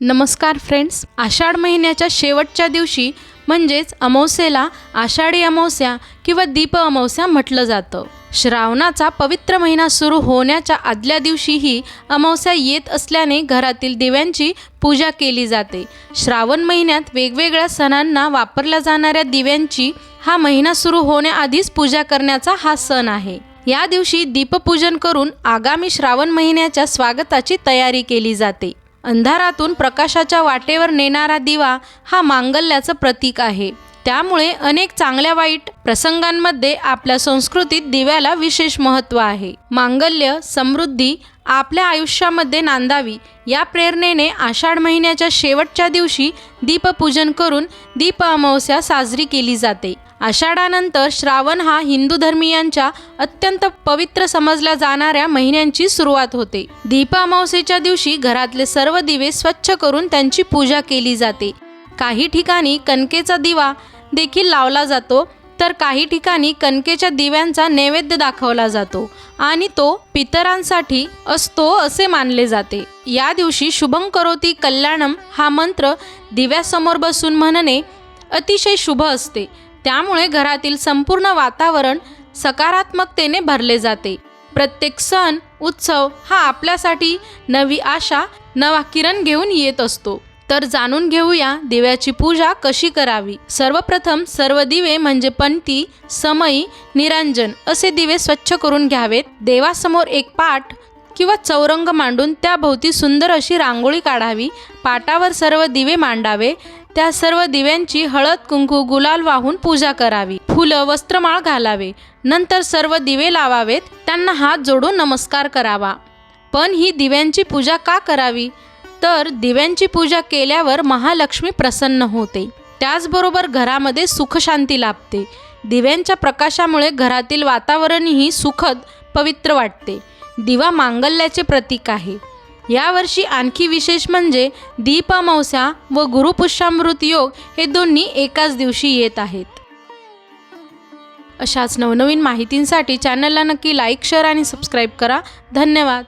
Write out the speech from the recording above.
नमस्कार फ्रेंड्स आषाढ महिन्याच्या शेवटच्या दिवशी म्हणजेच अमावस्येला आषाढी अमावस्या किंवा दीप अमावस्या म्हटलं जातं. श्रावणाचा पवित्र महिना सुरू होण्याच्या आदल्या दिवशीही अमावस्या येत असल्याने घरातील दिव्यांची पूजा केली जाते. श्रावण महिन्यात वेगवेगळ्या सणांना वापरल्या जाणाऱ्या दिव्यांची हा महिना सुरू होण्याआधीच पूजा करण्याचा हा सण आहे. या दिवशी दीपपूजन करून आगामी श्रावण महिन्याच्या स्वागताची तयारी केली जाते. अंधारातून प्रकाशाच्या वाटेवर नेणारा दिवा हा मांगल्याचं प्रतीक आहे. त्यामुळे अनेक चांगल्या वाईट प्रसंगांमध्ये आपल्या संस्कृतीत दिव्याला विशेष महत्त्व आहे. मांगल्य समृद्धी आपल्या आयुष्यामध्ये नांदावी या प्रेरणेने आषाढ महिन्याच्या शेवटच्या दिवशी दीपपूजन करून दीप अमावस्या साजरी केली जाते. आषाढानंतर श्रावण हा हिंदू धर्मीयांच्या अत्यंत पवित्र समजल्या जाणाऱ्या महिन्यांची सुरुवात होते. दीप अमावस्येच्या दिवशी घरातले सर्व दिवे स्वच्छ करून त्यांची पूजा केली जाते. काही ठिकाणी कणकेचा दिवा देखील लावला जातो तर काही ठिकाणी कणकेच्या दिव्यांचा नैवेद्य दाखवला जातो आणि तो पितरांसाठी असतो असे मानले जाते. या दिवशी शुभं करोती कल्याणम हा मंत्र दिव्यासमोर बसून म्हणणे अतिशय शुभ असते. त्यामुळे घरातील संपूर्ण वातावरण सकारात्मकतेने भरले जाते. प्रत्येक सण उत्सव हा आपल्यासाठी नवी आशा नवा किरण घेऊन येत असतो. तर जाणून घेऊया दिव्याची पूजा कशी करावी. सर्वप्रथम सर्व दिवे म्हणजे पंती समयी निरंजन असे दिवे स्वच्छ करून घ्यावेत. देवासमोर एक पाठ किंवा चौरंग मांडून त्याभोवती सुंदर अशी रांगोळी काढावी. पाटावर सर्व दिवे मांडावे. त्या सर्व दिव्यांची हळद कुंकू गुलाल वाहून पूजा करावी. फुलं वस्त्रमाळ घालावे. नंतर सर्व दिवे लावावेत. त्यांना हात जोडून नमस्कार करावा. पण ही दिव्यांची पूजा का करावी? तर दिव्यांची पूजा केल्यावर महालक्ष्मी प्रसन्न होते. त्याचबरोबर घरामध्ये सुखशांती लाभते. दिव्यांच्या प्रकाशामुळे घरातील वातावरणही सुखद पवित्र वाटते. दिवा मांगल्याचे प्रतीक आहे. यावर्षी आणखी विशेष म्हणजे दीप व गुरुपुष्यामृत योग हे दोन्ही एकाच दिवशी येत आहेत. अशाच नवनवीन माहितींसाठी चॅनलला नक्की लाईक शेअर आणि सबस्क्राईब करा. धन्यवाद.